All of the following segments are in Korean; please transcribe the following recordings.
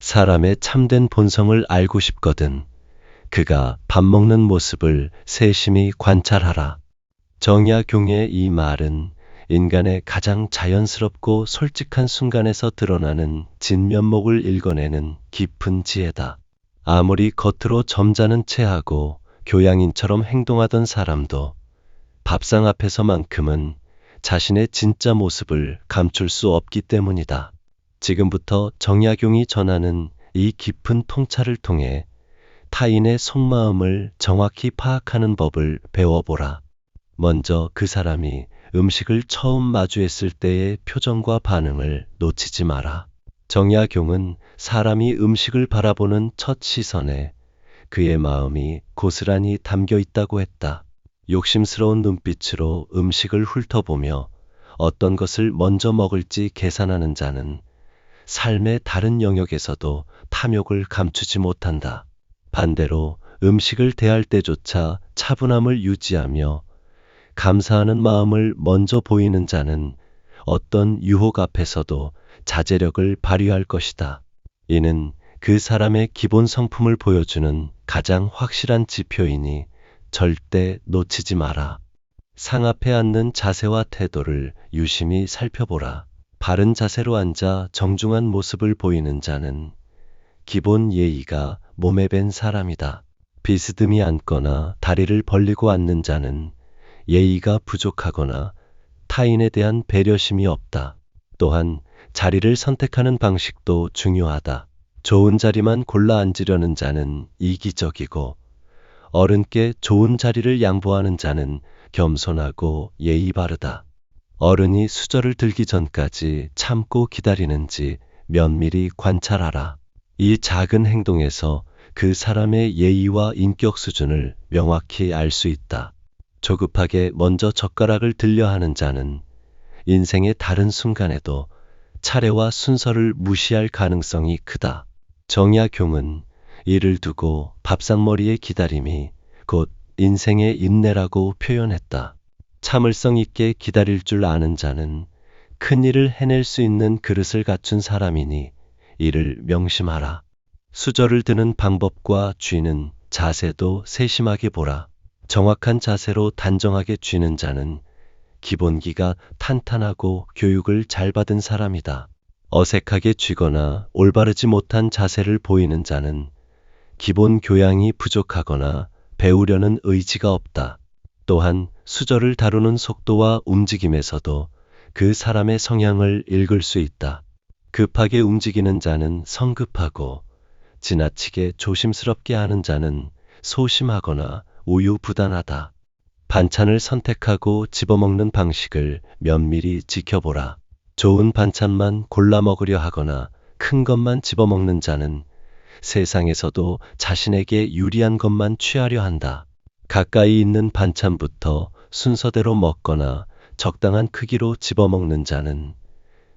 사람의 참된 본성을 알고 싶거든. 그가 밥 먹는 모습을 세심히 관찰하라. 정야경의 이 말은 인간의 가장 자연스럽고 솔직한 순간에서 드러나는 진면목을 읽어내는 깊은 지혜다. 아무리 겉으로 점잖은 체하고 교양인처럼 행동하던 사람도 밥상 앞에서만큼은 자신의 진짜 모습을 감출 수 없기 때문이다. 지금부터 정약용이 전하는 이 깊은 통찰을 통해 타인의 속마음을 정확히 파악하는 법을 배워보라. 먼저 그 사람이 음식을 처음 마주했을 때의 표정과 반응을 놓치지 마라. 정약용은 사람이 음식을 바라보는 첫 시선에 그의 마음이 고스란히 담겨 있다고 했다. 욕심스러운 눈빛으로 음식을 훑어보며 어떤 것을 먼저 먹을지 계산하는 자는 삶의 다른 영역에서도 탐욕을 감추지 못한다. 반대로 음식을 대할 때조차 차분함을 유지하며 감사하는 마음을 먼저 보이는 자는 어떤 유혹 앞에서도 자제력을 발휘할 것이다. 이는 그 사람의 기본 성품을 보여주는 가장 확실한 지표이니 절대 놓치지 마라. 상 앞에 앉는 자세와 태도를 유심히 살펴보라. 바른 자세로 앉아 정중한 모습을 보이는 자는 기본 예의가 몸에 밴 사람이다. 비스듬히 앉거나 다리를 벌리고 앉는 자는 예의가 부족하거나 타인에 대한 배려심이 없다. 또한 자리를 선택하는 방식도 중요하다. 좋은 자리만 골라 앉으려는 자는 이기적이고 어른께 좋은 자리를 양보하는 자는 겸손하고 예의 바르다. 어른이 수저를 들기 전까지 참고 기다리는지 면밀히 관찰하라. 이 작은 행동에서 그 사람의 예의와 인격 수준을 명확히 알 수 있다. 조급하게 먼저 젓가락을 들려 하는 자는 인생의 다른 순간에도 차례와 순서를 무시할 가능성이 크다. 정야경은 이를 두고 밥상머리의 기다림이 곧 인생의 인내라고 표현했다. 참을성 있게 기다릴 줄 아는 자는 큰 일을 해낼 수 있는 그릇을 갖춘 사람이니 이를 명심하라. 수저를 드는 방법과 쥐는 자세도 세심하게 보라. 정확한 자세로 단정하게 쥐는 자는 기본기가 탄탄하고 교육을 잘 받은 사람이다. 어색하게 쥐거나 올바르지 못한 자세를 보이는 자는 기본 교양이 부족하거나 배우려는 의지가 없다. 또한 수저를 다루는 속도와 움직임에서도 그 사람의 성향을 읽을 수 있다. 급하게 움직이는 자는 성급하고 지나치게 조심스럽게 하는 자는 소심하거나 우유부단하다. 반찬을 선택하고 집어먹는 방식을 면밀히 지켜보라. 좋은 반찬만 골라 먹으려 하거나 큰 것만 집어먹는 자는 세상에서도 자신에게 유리한 것만 취하려 한다. 가까이 있는 반찬부터 순서대로 먹거나 적당한 크기로 집어먹는 자는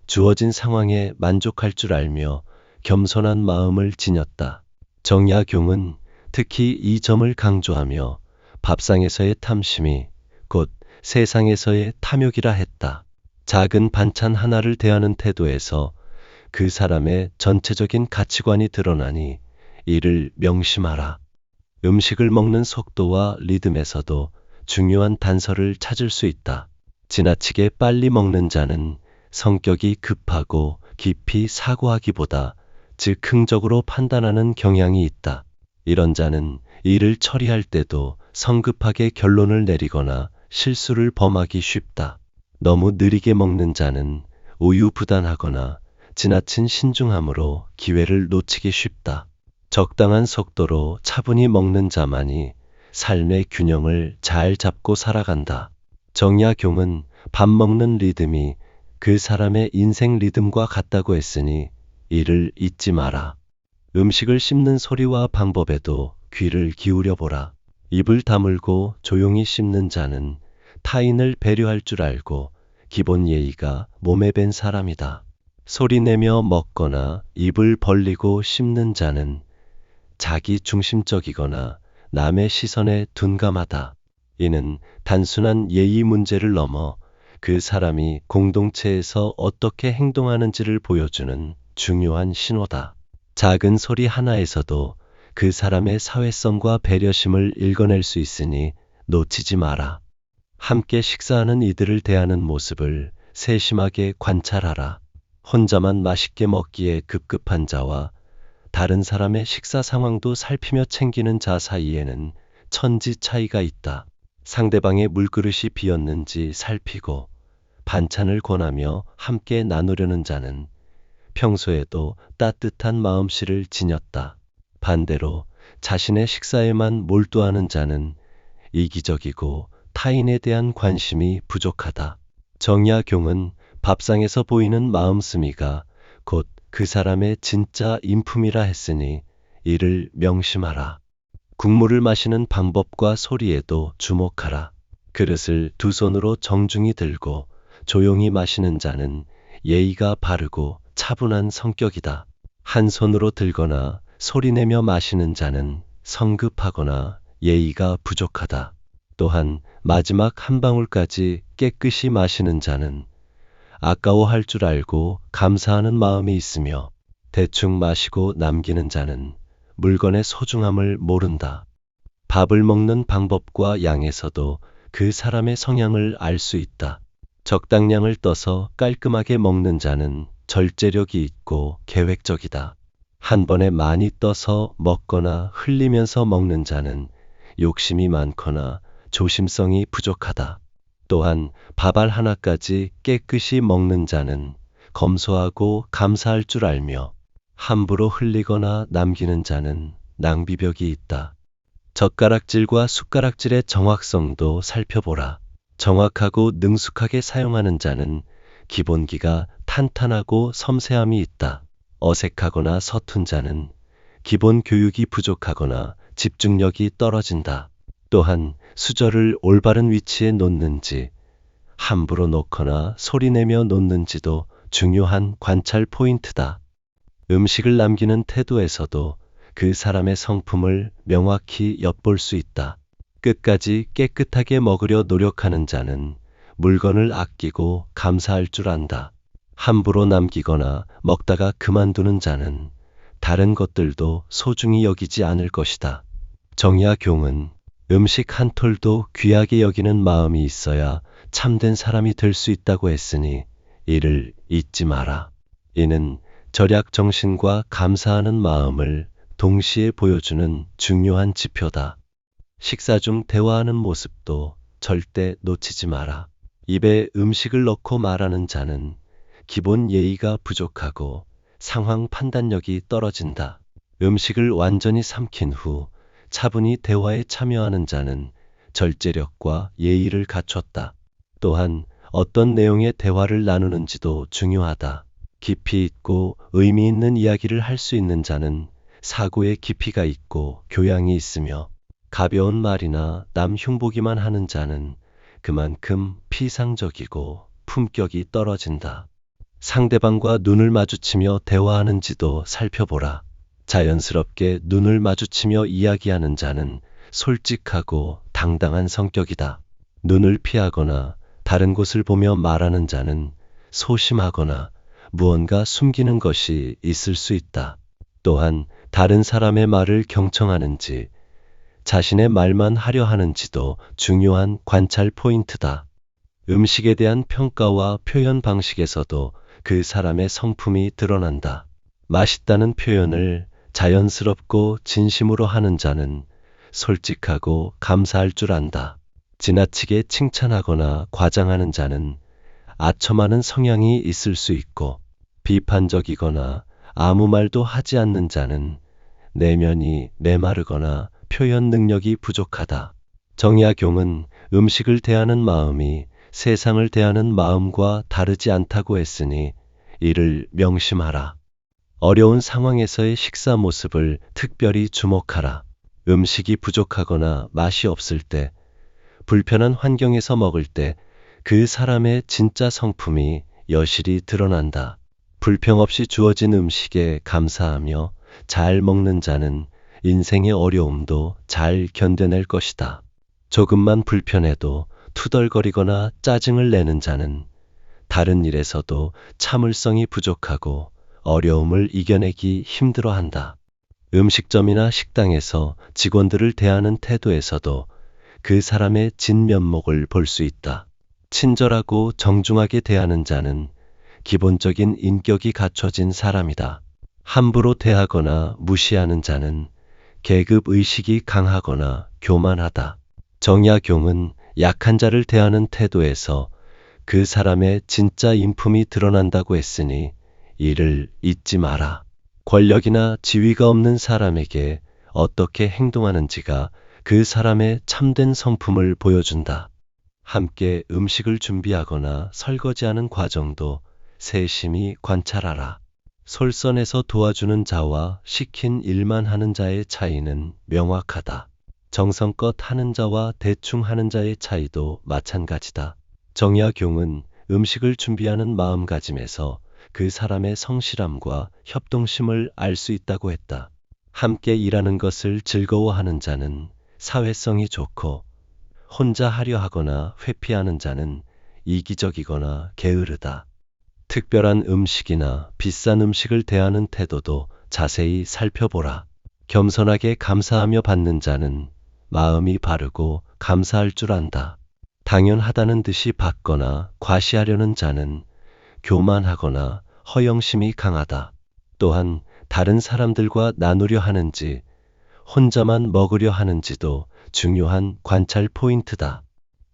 주어진 상황에 만족할 줄 알며 겸손한 마음을 지녔다. 정야경은 특히 이 점을 강조하며 밥상에서의 탐심이 곧 세상에서의 탐욕이라 했다. 작은 반찬 하나를 대하는 태도에서 그 사람의 전체적인 가치관이 드러나니 이를 명심하라. 음식을 먹는 속도와 리듬에서도 중요한 단서를 찾을 수 있다. 지나치게 빨리 먹는 자는 성격이 급하고 깊이 사고하기보다 즉흥적으로 판단하는 경향이 있다. 이런 자는 일을 처리할 때도 성급하게 결론을 내리거나 실수를 범하기 쉽다. 너무 느리게 먹는 자는 우유부단하거나 지나친 신중함으로 기회를 놓치기 쉽다. 적당한 속도로 차분히 먹는 자만이 삶의 균형을 잘 잡고 살아간다. 정야경은 밥 먹는 리듬이 그 사람의 인생 리듬과 같다고 했으니 이를 잊지 마라. 음식을 씹는 소리와 방법에도 귀를 기울여 보라. 입을 다물고 조용히 씹는 자는 타인을 배려할 줄 알고 기본 예의가 몸에 밴 사람이다. 소리내며 먹거나 입을 벌리고 씹는 자는 자기 중심적이거나 남의 시선에 둔감하다. 이는 단순한 예의 문제를 넘어 그 사람이 공동체에서 어떻게 행동하는지를 보여주는 중요한 신호다. 작은 소리 하나에서도 그 사람의 사회성과 배려심을 읽어낼 수 있으니 놓치지 마라. 함께 식사하는 이들을 대하는 모습을 세심하게 관찰하라. 혼자만 맛있게 먹기에 급급한 자와 다른 사람의 식사 상황도 살피며 챙기는 자 사이에는 천지 차이가 있다. 상대방의 물그릇이 비었는지 살피고 반찬을 권하며 함께 나누려는 자는 평소에도 따뜻한 마음씨를 지녔다. 반대로 자신의 식사에만 몰두하는 자는 이기적이고 타인에 대한 관심이 부족하다. 정야경은 밥상에서 보이는 마음씀이가 곧 그 사람의 진짜 인품이라 했으니 이를 명심하라. 국물을 마시는 방법과 소리에도 주목하라. 그릇을 두 손으로 정중히 들고 조용히 마시는 자는 예의가 바르고 차분한 성격이다. 한 손으로 들거나 소리내며 마시는 자는 성급하거나 예의가 부족하다. 또한 마지막 한 방울까지 깨끗이 마시는 자는 아까워할 줄 알고 감사하는 마음이 있으며 대충 마시고 남기는 자는 물건의 소중함을 모른다. 밥을 먹는 방법과 양에서도 그 사람의 성향을 알 수 있다. 적당량을 떠서 깔끔하게 먹는 자는 절제력이 있고 계획적이다. 한 번에 많이 떠서 먹거나 흘리면서 먹는 자는 욕심이 많거나 조심성이 부족하다. 또한 밥알 하나까지 깨끗이 먹는 자는 검소하고 감사할 줄 알며 함부로 흘리거나 남기는 자는 낭비벽이 있다. 젓가락질과 숟가락질의 정확성도 살펴보라. 정확하고 능숙하게 사용하는 자는 기본기가 탄탄하고 섬세함이 있다. 어색하거나 서툰 자는 기본 교육이 부족하거나 집중력이 떨어진다. 또한 수저를 올바른 위치에 놓는지 함부로 놓거나 소리내며 놓는지도 중요한 관찰 포인트다. 음식을 남기는 태도에서도 그 사람의 성품을 명확히 엿볼 수 있다. 끝까지 깨끗하게 먹으려 노력하는 자는 물건을 아끼고 감사할 줄 안다. 함부로 남기거나 먹다가 그만두는 자는 다른 것들도 소중히 여기지 않을 것이다. 정야경은 음식 한 톨도 귀하게 여기는 마음이 있어야 참된 사람이 될 수 있다고 했으니 이를 잊지 마라. 이는 절약 정신과 감사하는 마음을 동시에 보여주는 중요한 지표다. 식사 중 대화하는 모습도 절대 놓치지 마라. 입에 음식을 넣고 말하는 자는 기본 예의가 부족하고 상황 판단력이 떨어진다. 음식을 완전히 삼킨 후 차분히 대화에 참여하는 자는 절제력과 예의를 갖췄다. 또한 어떤 내용의 대화를 나누는지도 중요하다. 깊이 있고 의미 있는 이야기를 할 수 있는 자는 사고의 깊이가 있고 교양이 있으며 가벼운 말이나 남 흉보기만 하는 자는 그만큼 피상적이고 품격이 떨어진다. 상대방과 눈을 마주치며 대화하는지도 살펴보라. 자연스럽게 눈을 마주치며 이야기하는 자는 솔직하고 당당한 성격이다. 눈을 피하거나 다른 곳을 보며 말하는 자는 소심하거나 무언가 숨기는 것이 있을 수 있다. 또한 다른 사람의 말을 경청하는지 자신의 말만 하려 하는지도 중요한 관찰 포인트다. 음식에 대한 평가와 표현 방식에서도 그 사람의 성품이 드러난다. 맛있다는 표현을 자연스럽고 진심으로 하는 자는 솔직하고 감사할 줄 안다. 지나치게 칭찬하거나 과장하는 자는 아첨하는 성향이 있을 수 있고 비판적이거나 아무 말도 하지 않는 자는 내면이 메마르거나 표현 능력이 부족하다. 정야경은 음식을 대하는 마음이 세상을 대하는 마음과 다르지 않다고 했으니 이를 명심하라. 어려운 상황에서의 식사 모습을 특별히 주목하라. 음식이 부족하거나 맛이 없을 때, 불편한 환경에서 먹을 때 그 사람의 진짜 성품이 여실히 드러난다. 불평 없이 주어진 음식에 감사하며 잘 먹는 자는 인생의 어려움도 잘 견뎌낼 것이다. 조금만 불편해도 투덜거리거나 짜증을 내는 자는 다른 일에서도 참을성이 부족하고 어려움을 이겨내기 힘들어 한다. 음식점이나 식당에서 직원들을 대하는 태도에서도 그 사람의 진면목을 볼 수 있다. 친절하고 정중하게 대하는 자는 기본적인 인격이 갖춰진 사람이다. 함부로 대하거나 무시하는 자는 계급 의식이 강하거나 교만하다. 정약용은 약한 자를 대하는 태도에서 그 사람의 진짜 인품이 드러난다고 했으니 이를 잊지 마라. 권력이나 지위가 없는 사람에게 어떻게 행동하는지가 그 사람의 참된 성품을 보여준다. 함께 음식을 준비하거나 설거지하는 과정도 세심히 관찰하라. 솔선해서 도와주는 자와 시킨 일만 하는 자의 차이는 명확하다. 정성껏 하는 자와 대충 하는 자의 차이도 마찬가지다. 정약용은 음식을 준비하는 마음가짐에서 그 사람의 성실함과 협동심을 알 수 있다고 했다. 함께 일하는 것을 즐거워하는 자는 사회성이 좋고 혼자 하려 하거나 회피하는 자는 이기적이거나 게으르다. 특별한 음식이나 비싼 음식을 대하는 태도도 자세히 살펴보라. 겸손하게 감사하며 받는 자는 마음이 바르고 감사할 줄 안다. 당연하다는 듯이 받거나 과시하려는 자는 교만하거나 허영심이 강하다. 또한 다른 사람들과 나누려 하는지 혼자만 먹으려 하는지도 중요한 관찰 포인트다.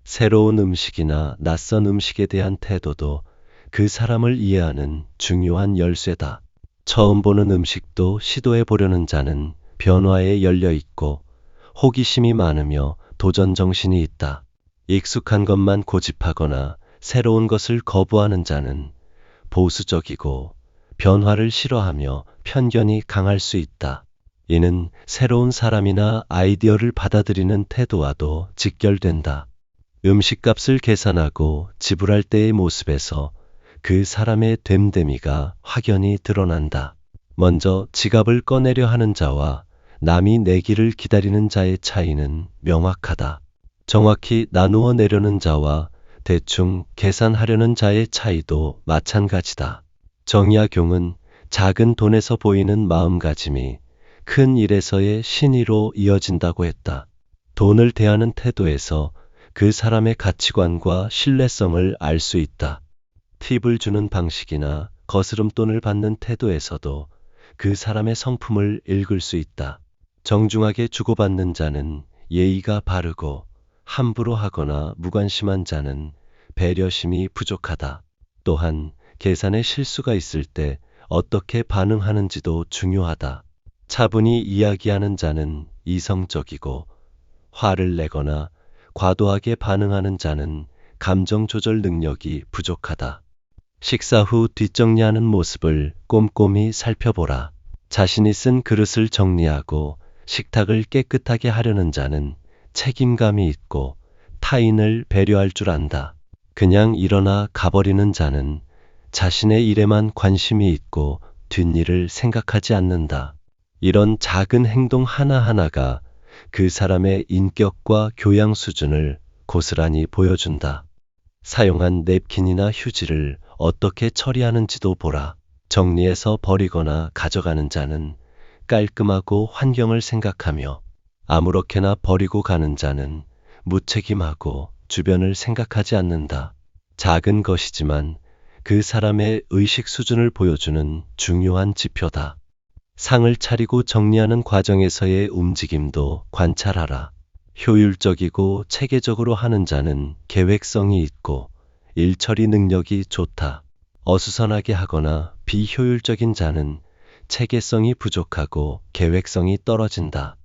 새로운 음식이나 낯선 음식에 대한 태도도 그 사람을 이해하는 중요한 열쇠다. 처음 보는 음식도 시도해 보려는 자는 변화에 열려 있고 호기심이 많으며 도전 정신이 있다. 익숙한 것만 고집하거나 새로운 것을 거부하는 자는 보수적이고 변화를 싫어하며 편견이 강할 수 있다. 이는 새로운 사람이나 아이디어를 받아들이는 태도와도 직결된다. 음식값을 계산하고 지불할 때의 모습에서 그 사람의 됨됨이가 확연히 드러난다. 먼저 지갑을 꺼내려 하는 자와 남이 내기를 기다리는 자의 차이는 명확하다. 정확히 나누어 내려는 자와 대충 계산하려는 자의 차이도 마찬가지다. 정약용은 작은 돈에서 보이는 마음가짐이 큰 일에서의 신의로 이어진다고 했다. 돈을 대하는 태도에서 그 사람의 가치관과 신뢰성을 알 수 있다. 팁을 주는 방식이나 거스름돈을 받는 태도에서도 그 사람의 성품을 읽을 수 있다. 정중하게 주고받는 자는 예의가 바르고 함부로 하거나 무관심한 자는 배려심이 부족하다. 또한 계산에 실수가 있을 때 어떻게 반응하는지도 중요하다. 차분히 이야기하는 자는 이성적이고 화를 내거나 과도하게 반응하는 자는 감정 조절 능력이 부족하다. 식사 후 뒷정리하는 모습을 꼼꼼히 살펴보라. 자신이 쓴 그릇을 정리하고 식탁을 깨끗하게 하려는 자는 책임감이 있고 타인을 배려할 줄 안다. 그냥 일어나 가버리는 자는 자신의 일에만 관심이 있고 뒷일을 생각하지 않는다. 이런 작은 행동 하나하나가 그 사람의 인격과 교양 수준을 고스란히 보여준다. 사용한 냅킨이나 휴지를 어떻게 처리하는지도 보라. 정리해서 버리거나 가져가는 자는 깔끔하고 환경을 생각하며 아무렇게나 버리고 가는 자는 무책임하고 주변을 생각하지 않는다. 작은 것이지만 그 사람의 의식 수준을 보여주는 중요한 지표다. 상을 차리고 정리하는 과정에서의 움직임도 관찰하라. 효율적이고 체계적으로 하는 자는 계획성이 있고 일처리 능력이 좋다. 어수선하게 하거나 비효율적인 자는 체계성이 부족하고 계획성이 떨어진다.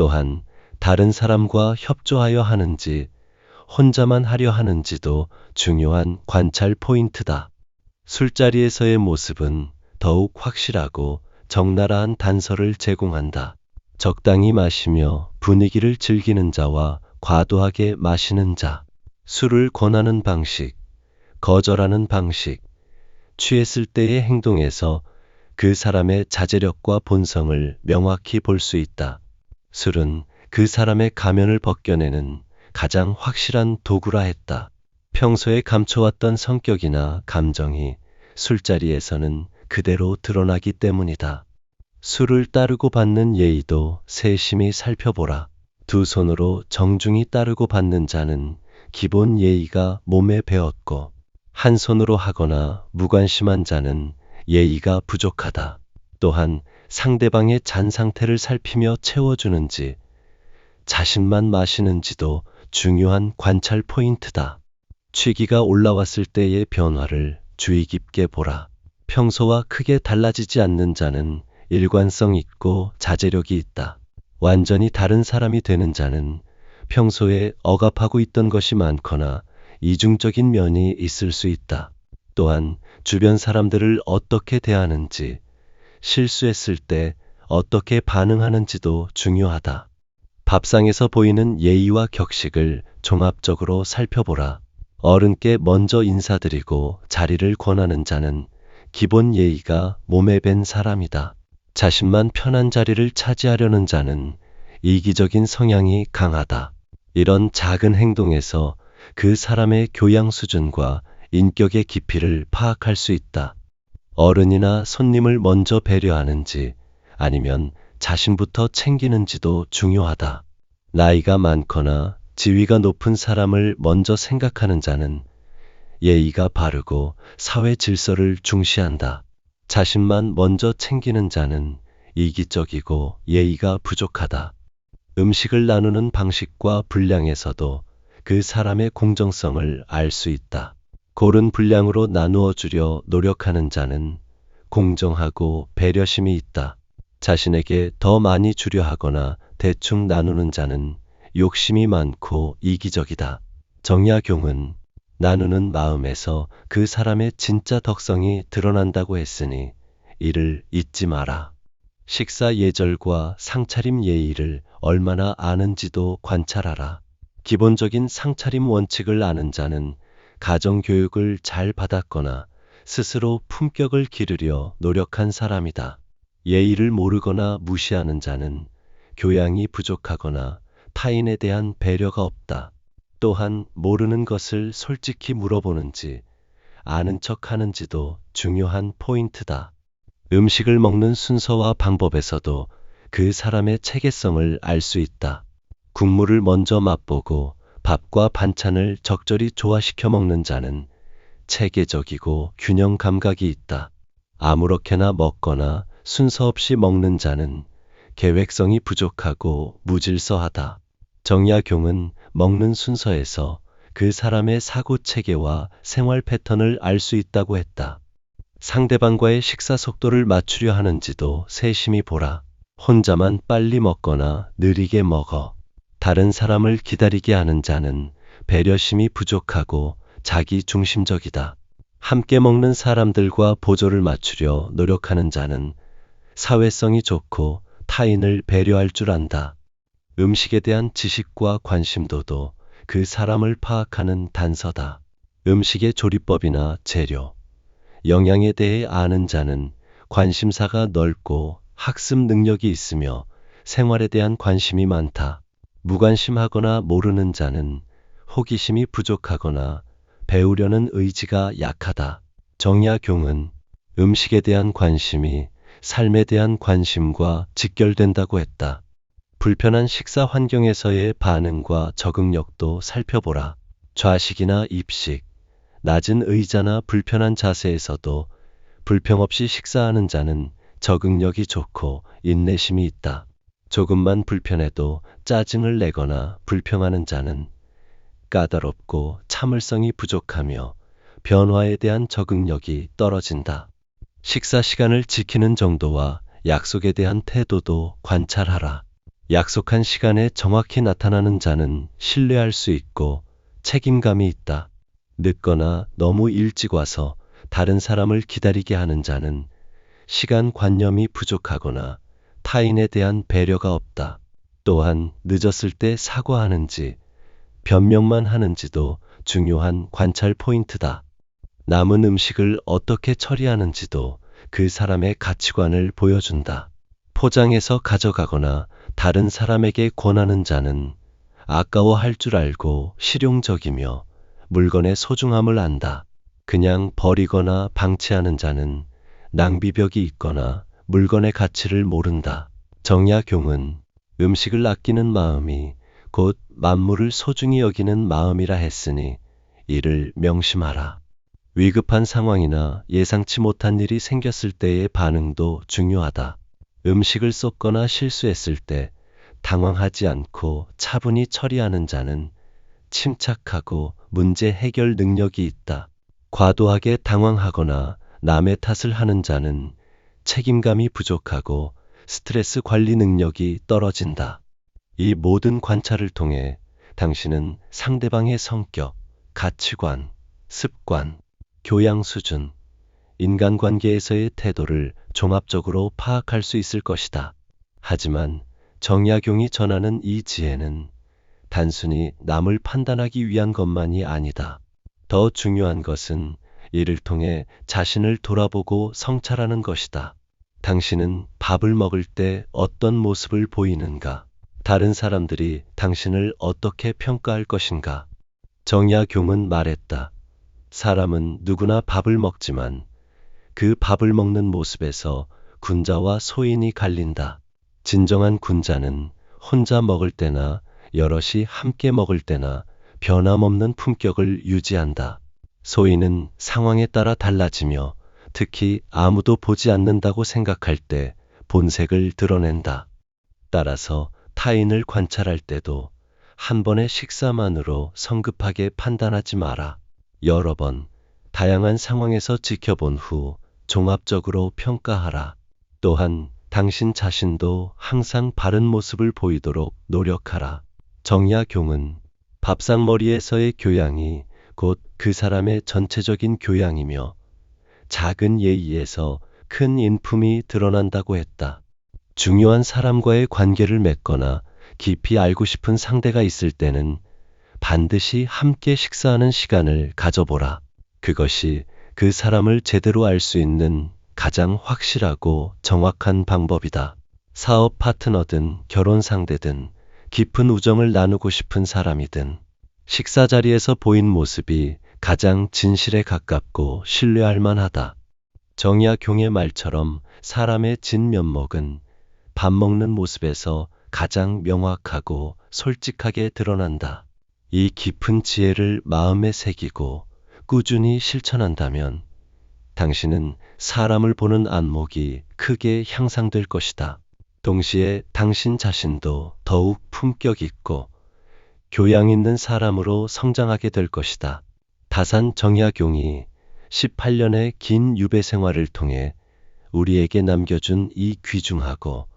또한 다른 사람과 협조하여 하는지 혼자만 하려 하는지도 중요한 관찰 포인트다. 술자리에서의 모습은 더욱 확실하고 적나라한 단서를 제공한다. 적당히 마시며 분위기를 즐기는 자와 과도하게 마시는 자, 술을 권하는 방식, 거절하는 방식, 취했을 때의 행동에서 그 사람의 자제력과 본성을 명확히 볼 수 있다. 술은 그 사람의 가면을 벗겨내는 가장 확실한 도구라 했다. 평소에 감춰왔던 성격이나 감정이 술자리에서는 그대로 드러나기 때문이다. 술을 따르고 받는 예의도 세심히 살펴보라. 두 손으로 정중히 따르고 받는 자는 기본 예의가 몸에 배었고, 한 손으로 하거나 무관심한 자는 예의가 부족하다. 또한 상대방의 잔 상태를 살피며 채워주는지, 자신만 마시는지도 중요한 관찰 포인트다. 취기가 올라왔을 때의 변화를 주의 깊게 보라. 평소와 크게 달라지지 않는 자는 일관성 있고 자제력이 있다. 완전히 다른 사람이 되는 자는 평소에 억압하고 있던 것이 많거나 이중적인 면이 있을 수 있다. 또한 주변 사람들을 어떻게 대하는지, 실수했을 때 어떻게 반응하는지도 중요하다. 밥상에서 보이는 예의와 격식을 종합적으로 살펴보라. 어른께 먼저 인사드리고 자리를 권하는 자는 기본 예의가 몸에 밴 사람이다. 자신만 편한 자리를 차지하려는 자는 이기적인 성향이 강하다. 이런 작은 행동에서 그 사람의 교양 수준과 인격의 깊이를 파악할 수 있다. 어른이나 손님을 먼저 배려하는지 아니면 자신부터 챙기는지도 중요하다. 나이가 많거나 지위가 높은 사람을 먼저 생각하는 자는 예의가 바르고 사회 질서를 중시한다. 자신만 먼저 챙기는 자는 이기적이고 예의가 부족하다. 음식을 나누는 방식과 분량에서도 그 사람의 공정성을 알 수 있다. 고른 분량으로 나누어 주려 노력하는 자는 공정하고 배려심이 있다. 자신에게 더 많이 주려 하거나 대충 나누는 자는 욕심이 많고 이기적이다. 정약용은 나누는 마음에서 그 사람의 진짜 덕성이 드러난다고 했으니 이를 잊지 마라. 식사 예절과 상차림 예의를 얼마나 아는지도 관찰하라. 기본적인 상차림 원칙을 아는 자는 가정교육을 잘 받았거나 스스로 품격을 기르려 노력한 사람이다. 예의를 모르거나 무시하는 자는 교양이 부족하거나 타인에 대한 배려가 없다. 또한 모르는 것을 솔직히 물어보는지 아는 척 하는지도 중요한 포인트다. 음식을 먹는 순서와 방법에서도 그 사람의 체계성을 알 수 있다. 국물을 먼저 맛보고 밥과 반찬을 적절히 조화시켜 먹는 자는 체계적이고 균형 감각이 있다. 아무렇게나 먹거나 순서 없이 먹는 자는 계획성이 부족하고 무질서하다. 정약용은 먹는 순서에서 그 사람의 사고 체계와 생활 패턴을 알 수 있다고 했다. 상대방과의 식사 속도를 맞추려 하는지도 세심히 보라. 혼자만 빨리 먹거나 느리게 먹어. 다른 사람을 기다리게 하는 자는 배려심이 부족하고 자기 중심적이다. 함께 먹는 사람들과 보조를 맞추려 노력하는 자는 사회성이 좋고 타인을 배려할 줄 안다. 음식에 대한 지식과 관심도도 그 사람을 파악하는 단서다. 음식의 조리법이나 재료, 영양에 대해 아는 자는 관심사가 넓고 학습 능력이 있으며 생활에 대한 관심이 많다. 무관심하거나 모르는 자는 호기심이 부족하거나 배우려는 의지가 약하다. 정약용은 음식에 대한 관심이 삶에 대한 관심과 직결된다고 했다. 불편한 식사 환경에서의 반응과 적응력도 살펴보라. 좌식이나 입식, 낮은 의자나 불편한 자세에서도 불평 없이 식사하는 자는 적응력이 좋고 인내심이 있다. 조금만 불편해도 짜증을 내거나 불평하는 자는 까다롭고 참을성이 부족하며 변화에 대한 적응력이 떨어진다. 식사 시간을 지키는 정도와 약속에 대한 태도도 관찰하라. 약속한 시간에 정확히 나타나는 자는 신뢰할 수 있고 책임감이 있다. 늦거나 너무 일찍 와서 다른 사람을 기다리게 하는 자는 시간 관념이 부족하거나 타인에 대한 배려가 없다. 또한 늦었을 때 사과하는지 변명만 하는지도 중요한 관찰 포인트다. 남은 음식을 어떻게 처리하는지도 그 사람의 가치관을 보여준다. 포장해서 가져가거나 다른 사람에게 권하는 자는 아까워할 줄 알고 실용적이며 물건의 소중함을 안다. 그냥 버리거나 방치하는 자는 낭비벽이 있거나 물건의 가치를 모른다. 정약용은 음식을 아끼는 마음이 곧 만물을 소중히 여기는 마음이라 했으니 이를 명심하라. 위급한 상황이나 예상치 못한 일이 생겼을 때의 반응도 중요하다. 음식을 쏟거나 실수했을 때 당황하지 않고 차분히 처리하는 자는 침착하고 문제 해결 능력이 있다. 과도하게 당황하거나 남의 탓을 하는 자는 책임감이 부족하고 스트레스 관리 능력이 떨어진다. 이 모든 관찰을 통해 당신은 상대방의 성격, 가치관, 습관, 교양 수준, 인간관계에서의 태도를 종합적으로 파악할 수 있을 것이다. 하지만 정약용이 전하는 이 지혜는 단순히 남을 판단하기 위한 것만이 아니다. 더 중요한 것은 이를 통해 자신을 돌아보고 성찰하는 것이다. 당신은 밥을 먹을 때 어떤 모습을 보이는가? 다른 사람들이 당신을 어떻게 평가할 것인가? 정약용은 말했다. 사람은 누구나 밥을 먹지만 그 밥을 먹는 모습에서 군자와 소인이 갈린다. 진정한 군자는 혼자 먹을 때나 여럿이 함께 먹을 때나 변함없는 품격을 유지한다. 소인은 상황에 따라 달라지며 특히 아무도 보지 않는다고 생각할 때 본색을 드러낸다. 따라서 타인을 관찰할 때도 한 번의 식사만으로 성급하게 판단하지 마라. 여러 번 다양한 상황에서 지켜본 후 종합적으로 평가하라. 또한 당신 자신도 항상 바른 모습을 보이도록 노력하라. 정약용은 밥상머리에서의 교양이 곧 그 사람의 전체적인 교양이며 작은 예의에서 큰 인품이 드러난다고 했다. 중요한 사람과의 관계를 맺거나 깊이 알고 싶은 상대가 있을 때는 반드시 함께 식사하는 시간을 가져보라. 그것이 그 사람을 제대로 알 수 있는 가장 확실하고 정확한 방법이다. 사업 파트너든 결혼 상대든 깊은 우정을 나누고 싶은 사람이든 식사 자리에서 보인 모습이 가장 진실에 가깝고 신뢰할 만하다. 정약용의 말처럼 사람의 진면목은 밥 먹는 모습에서 가장 명확하고 솔직하게 드러난다. 이 깊은 지혜를 마음에 새기고 꾸준히 실천한다면 당신은 사람을 보는 안목이 크게 향상될 것이다. 동시에 당신 자신도 더욱 품격 있고 교양 있는 사람으로 성장하게 될 것이다. 다산 정약용이 18년의 긴 유배 생활을 통해 우리에게 남겨준 이 귀중하고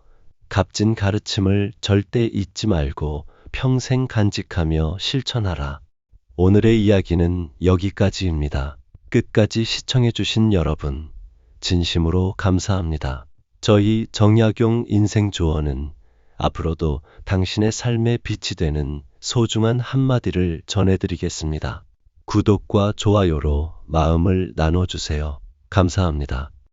값진 가르침을 절대 잊지 말고 평생 간직하며 실천하라. 오늘의 이야기는 여기까지입니다. 끝까지 시청해주신 여러분, 진심으로 감사합니다. 저희 정약용 인생 조언은 앞으로도 당신의 삶에 빛이 되는 소중한 한마디를 전해드리겠습니다. 구독과 좋아요로 마음을 나눠주세요. 감사합니다.